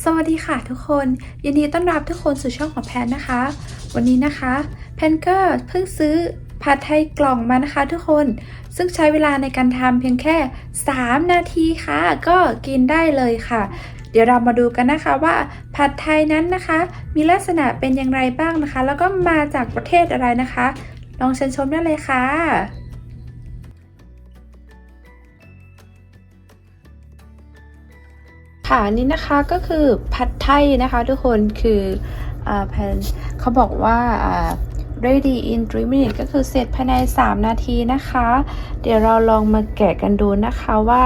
สวัสดีค่ะทุกคน ยินดีต้อนรับทุกคนสู่ช่องของแพนนะคะ วันนี้นะคะแพนก็เพิ่งซื้อผัดไทยกล่องมานะคะทุกคน ซึ่งใช้เวลาในการทำเพียงแค่ 3 นาทีค่ะ ก็กินได้เลยค่ะ เดี๋ยวเรามาดูกันนะคะว่าผัดไทยนั้นนะคะ มีลักษณะเป็นอย่างไรบ้างนะคะ แล้วก็มาจากประเทศอะไรนะคะ ลองเชิญชมได้เลยค่ะ ค่ะอันนี้นะคะก็คือผัดไทยนะคะ ทุกคนคืออ่าแพนเขาบอกว่าอ่า ready in 3 minutes ก็คือเสร็จภายใน 3 นาทีนะคะ เดี๋ยวเราลองมาแกะกันดูนะคะว่า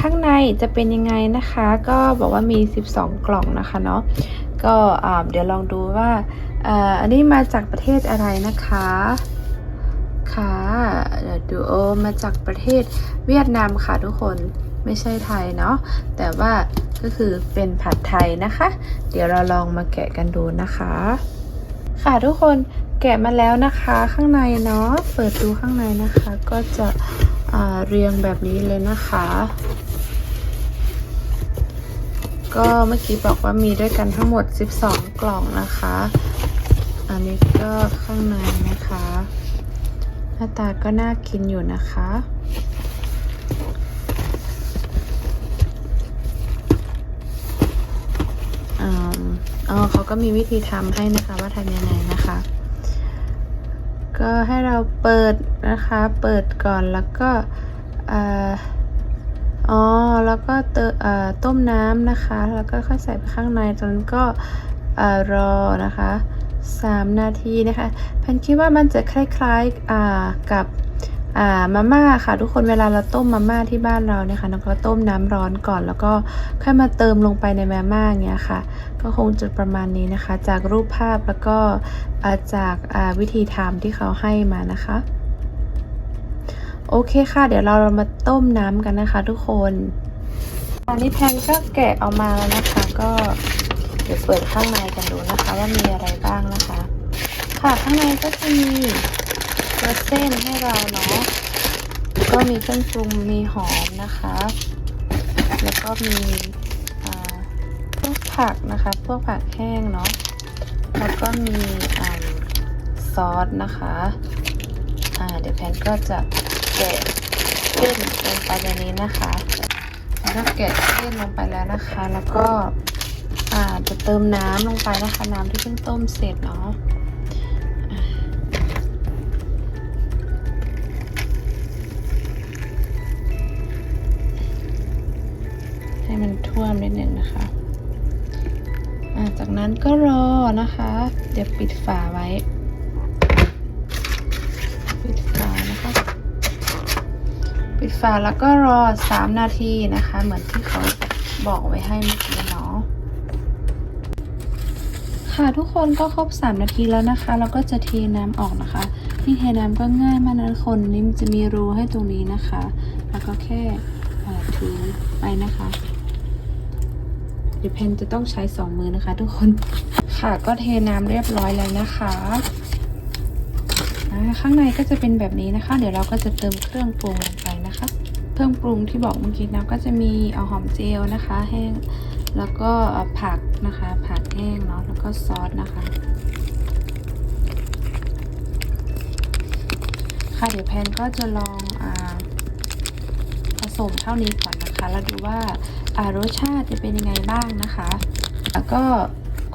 ข้างในจะเป็นยังไงนะคะ ก็บอกว่ามี 12 กล่องนะคะเนาะก็เดี๋ยวลองดูว่าอ่าอันนี้มาจากประเทศอะไรนะคะค่ะเดี๋ยวดูโอมาจากประเทศเวียดนามค่ะทุกคน ไม่ใช่ไทยเนาะแต่ว่าก็คือเป็นผัดไทยนะคะ เดี๋ยวเราลองมาแกะกันดูนะคะ ค่ะทุกคนแกะมาแล้วนะคะข้างในเนาะเปิดดูข้างในนะคะ ก็จะเรียงแบบนี้เลยนะคะ ก็เมื่อกี้บอกว่ามีด้วยกันทั้งหมด 12 กล่องนะคะ อันนี้ก็ข้างในนะคะ หน้าตาก็น่ากินอยู่นะคะ อ่าอ๋อ เขาก็มีวิธีทำให้นะคะว่าทำยังไงนะคะ ก็ให้เราเปิดนะคะ เปิดก่อนแล้วก็อ๋อ แล้วก็เตอ่าต้มน้ำนะคะ แล้วก็ค่อยใส่ไปข้างในจนก็รอนะคะ 3 นาทีนะคะแพนคิดว่ามันจะคล้ายๆกับ มาม่าค่ะทุกคนเวลาเราต้มมาม่าที่บ้านเราเนี่ยค่ะเราก็ต้มน้ำร้อนก่อน แล้วก็ค่อยมาเติมลงไปในมาม่าเงี้ยค่ะ ก็คงจะประมาณนี้นะคะ จากรูปภาพแล้วก็าจากาวิธีทำที่เขาให้มานะคะ โอเคค่ะ เดี๋ยวเรามาต้มน้ำกันนะคะ ทุกคนตอนนี้แพนก็แกะออกมาแล้วนะคะ ก็เดี๋ยวเปิดข้างในกันดูนะคะ ว่ามีอะไรบ้างนะคะ ค่ะข้างในก็จะมี เส้นให้เราเนาะก็มีเครื่องปรุงมีหอมนะคะ แล้วก็มีพวกผักนะคะ พวกผักแห้งเนาะแล้วก็มีอซอสนะคะเดี๋ยวแพนก็จะแกะเส้นลงไปในนี้นะคะแล้วก็แกะเส้นลงไปแล้วนะคะ แล้วก็จะเติมน้ำลงไปนะคะ น้ำที่เพิ่งต้มเสร็จเนาะ ท่วมนิดหนึ่งนะคะจากนั้นก็รอนะคะ เดี๋ยวปิดฝาไว้ ปิดฝานะคะ ปิดฝาแล้วก็รอ 3 นาทีนะคะ เหมือนที่เขาบอกไว้ให้เมื่อกี้เนาะค่ะทุกคนก็ครบ 3 นาทีแล้วนะคะ เราก็จะเทน้ำออกนะคะ ที่เทน้ำก็ง่ายมากนะทุกคนนี่มันจะมีรูให้ตรงนี้นะคะ แล้วก็แค่ถือไปนะคะ ดี๋ยวเพนจะต้องใช้2มือนะคะ ทุกคนค่ะก็เทน้ำเรียบร้อยแล้วนะคะข้างในก็จะเป็นแบบนี้นะคะ เดี๋ยวเราก็จะเติมเครื่องปรุงลงไปนะคะ เครื่องปรุงที่บอกเมื่อกี้นะก็จะมีเอาหอมเจลนะคะ แห้งแล้วก็ผักนะคะ ผักแห้งเนาะแล้วก็ซอสนะคะค่ะเดี๋ยวแพนก็จะลองอผสมเท่านี้ก่อนนะคะ แล้วดูว่า รสชาติจะเป็นยังไงบ้างนะคะ แล้วก็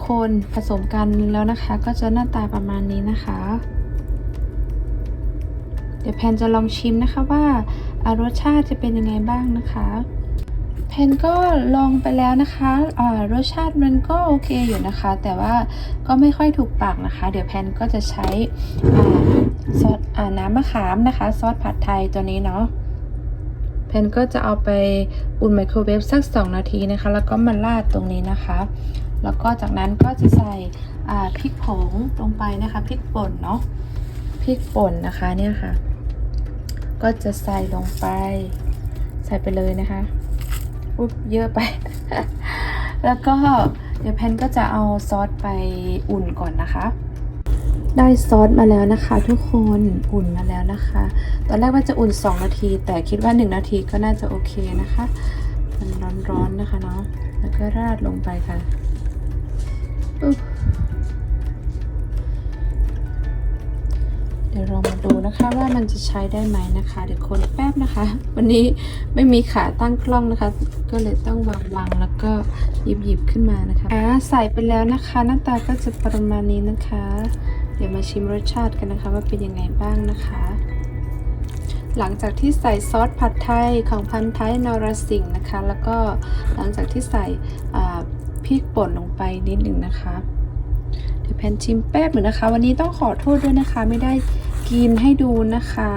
คนผสมกันแล้วนะคะก็จะหน้าตาประมาณนี้นะคะ เดี๋ยวแพนจะลองชิมนะคะว่าอารสชาติจะเป็นยังไงบ้างนะคะแพนก็ลองไปแล้วนะคะอ่ารสชาติมันก็โอเคอยู่นะคะ แต่ว่าก็ไม่ค่อยถูกปากนะคะ เดี๋ยวแพนก็จะใช้อ่าซอสอ่าน้ำมะขามนะคะ ซอสผัดไทยตัวนี้เนาะ แพนก็จะเอาไปอุ่นไมโครเวฟสัก 2 นาทีนะคะ แล้วก็มาราดตรงนี้นะคะ แล้วก็จากนั้นก็จะใส่พริกผงลงไปนะคะพริกป่นเนาะพริกป่นนะคะเนี่ยค่ะ ก็จะใส่ลงไป ใส่ไปเลยนะคะอุ๊บเยอะไป แล้วก็เดี๋ยวแพนก็จะเอาซอสไปอุ่นก่อนนะคะ ได้ซอสมาแล้วนะคะ ทุกคนอุ่นมาแล้วนะคะ ตอนแรกว่าจะอุ่น 2 นาที แต่คิดว่า 1 นาทีก็น่าจะโอเคนะคะ มันร้อนๆนะคะเนาะแล้วก็ราดลงไปค่ะอุ๊บ ดูนะคะว่ามันจะใช้ได้ไหมนะคะ เดี๋ยวคนแป๊บนะคะ วันนี้ไม่มีขาตั้งกล้องนะคะ ก็เลยต้องวางวางๆแล้วก็หยิบหยิบๆขึ้นมานะคะอ่าใส่ไปแล้วนะคะ หน้าตาก็จะประมาณนี้นะคะ เดี๋ยวมาชิมรสชาติกันนะคะ ว่าเป็นยังไงบ้างนะคะ หลังจากที่ใส่ซอสผัดไทยของพันท้ายนรสิงห์นะคะ แล้วก็หลังจากที่ใส่พริกป่นลงไปนิดหนึ่งนะคะ แพนชิมแป๊บหนึ่งนะคะ วันนี้ต้องขอโทษด้วยนะคะ ไม่ได้กินให้ดูนะคะ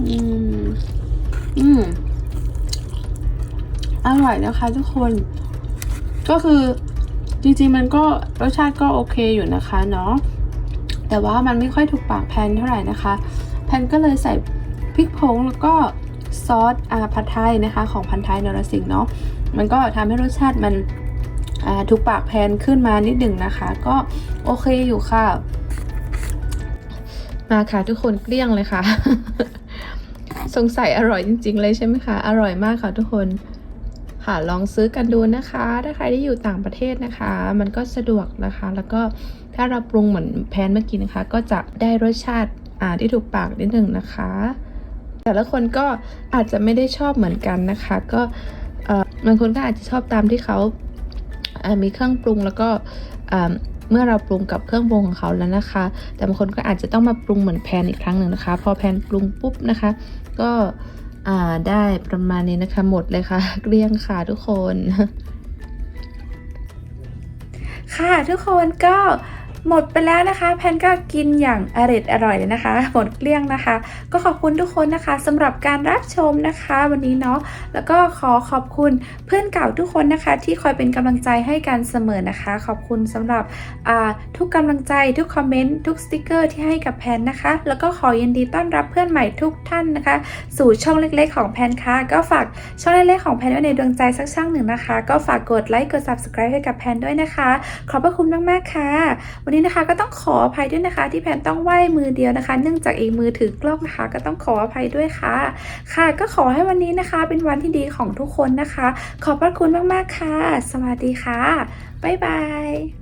อืม อืม อร่อยนะคะทุกคน ก็คือจริงๆมันก็รสชาติก็โอเคอยู่นะคะเนาะ แต่ว่ามันไม่ค่อยถูกปากแพนเท่าไหร่นะคะ แพนก็เลยใส่พริกผงแล้วก็ ซอสอาผัดไทยนะคะ ของพันท้ายนรสิงห์เนาะมันก็ทำให้รสชาติมันถูกปากแพนขึ้นมานิดหนึ่งนะคะ ก็โอเคอยู่ค่ะ มาค่ะทุกคนเกลี้ยงเลยค่ะ สงสัยอร่อยจริง ๆ เลยใช่ไหมคะ อร่อยมากค่ะทุกคนค่ะลองซื้อกันดูนะคะ ถ้าใครที่อยู่ต่างประเทศนะคะ มันก็สะดวกนะคะ แล้วก็ถ้าเราปรุงเหมือนแพนเมื่อกี้นะคะ ก็จะได้รสชาติที่ถูกปากนิดหนึ่งนะคะ แต่ละคนก็อาจจะไม่ได้ชอบเหมือนกันนะคะ ก็บางคนก็อาจจะชอบตามที่เขาามีเครื่องปรุงแล้วก็เมื่อเราปรุงกับเครื่องปรุงของเขาแล้วนะคะ แต่บางคนก็อาจจะต้องมาปรุงเหมือนแพนอีกครั้งหนึ่งนะคะ พอแพนปรุงปุ๊บนะคะ ก็ได้ประมาณนี้นะคะหมดเลยค่ะเกลี้ยงค่ะทุกคน ค่ะทุกคนก็ หมดไปแล้วนะคะ แพนก็กินอย่างอร่อยอร่อยเลยนะคะ หมดเกลี้ยงนะคะ ก็ขอบคุณทุกคนนะคะสำหรับการรับชมนะคะ วันนี้เนาะแล้วก็ขอขอบคุณเพื่อนเก่าทุกคนนะคะ ที่คอยเป็นกำลังใจให้กันเสมอนะคะ ขอบคุณสำหรับทุกกำลังใจทุกคอมเมนต์ทุกสติกเกอร์ที่ให้กับแพนนะคะ แล้วก็ขอยินดีต้อนรับเพื่อนใหม่ทุกท่านนะคะ สู่ช่องเล็กๆ ของแพนค่ะก็ฝากช่องเล็กๆของแพนไว้ในดวงใจสักช่องหนึ่งนะคะ ก็ฝากกดไลค์กด subscribe ให้กับแพนด้วยนะคะ ขอบพระคุณมากๆค่ะวันนี้นะคะก็ต้องขออภัยด้วยนะคะ ที่แพนต้องไหว้มือเดียวนะคะ เนื่องจากเองมือถือกล้องนะคะ ก็ต้องขออภัยด้วยค่ะ ค่ะ ก็ขอให้วันนี้นะคะ เป็นวันที่ดีของทุกคนนะคะ ขอบพระคุณมากๆค่ะ สวัสดีค่ะบ๊ายบาย